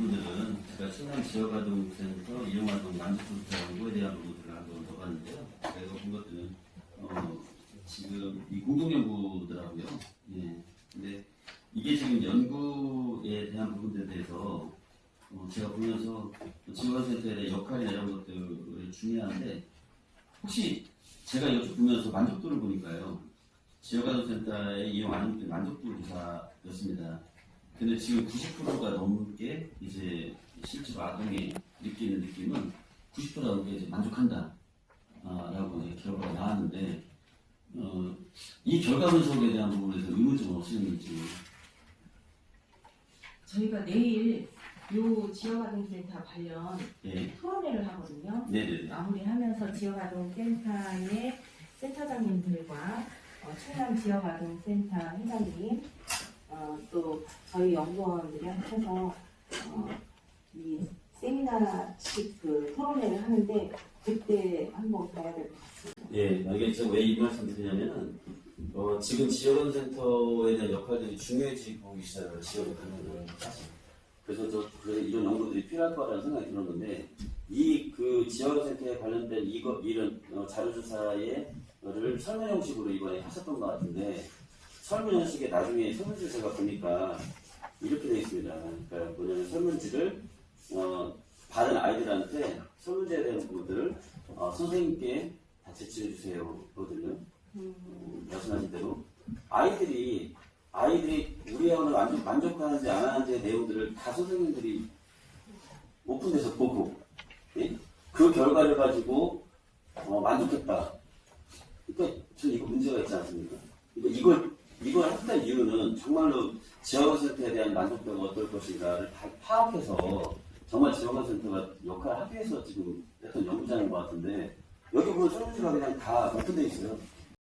부분들은 제가 충남 지역아동센터 이용아동 만족도자 연구에 대한 부분들을 한번 더 봤는데요. 제가 본 것들은 어, 지금 이 공동연구더라고요. 예. 근데 이게 지금 연구에 대한 부분들에 대해서 어, 제가 보면서 지원센터의 역할이나 이런 것들이 중요한데 혹시 제가 이렇게 보면서 만족도를 보니까요. 지역아동센터에 이용하는 만족도 조사였습니다. 근데 지금 90%가 넘게 이제 실제로 아동이 느끼는 느낌은 90% 넘게 이제 만족한다. 아, 라고 이제 결과가 나왔는데, 어, 이 결과 분석에 대한 부분에서 의문점은 없으셨는지. 저희가 내일 요 지역아동센터 관련 예. 토론회를 하거든요. 네네네. 마무리하면서 지역아동센터의 센터장님들과 어, 충남 지역아동센터 회장님 어, 또 저희 연구원들이 합쳐서 어, 이 세미나식 그 토론회를 하는데 그때 한번 가야 될 것 같습니다. 예, 이게 제가 왜이 말씀 드리냐면은, 어, 지금 지역원센터에 대한 역할들이 중요해지고 시작해요. 지역에 가면은 사실. 그래서 저, 그래서 이런 연구들이 필요할 거라는 생각이 들었는데, 이 그 지역원센터에 관련된 이거, 이런 어, 자료조사의 를 설문 형식으로 이번에 하셨던 것 같은데, 설문 형식에 나중에 설문지를 제가 보니까 이렇게 되어 있습니다. 그러니까 뭐냐면 설문지를, 어, 받은 아이들한테 설문지에 대한 부분들을 어, 선생님께 다 제출해 주세요. 거든요. 음, 말씀하신 대로 아이들이 아이들이 우리 학원을 만족, 만족하는지 안 하는지의 내용들을 다 선생님들이 오픈돼서 보고 예? 그 결과를 가지고 어, 만족했다. 그러니까 저는 이거 문제가 있지 않습니까? 그러니까 이걸 이걸 했던 이유는 정말로 지역센터에 대한 만족도가 어떨 것인가를 다 파악해서 정말 지역센터가 역할을 하기 위해서 지금 했던 연구장인 것 같은데 여기 보면 설문지가 그냥 다 오픈돼 있어요.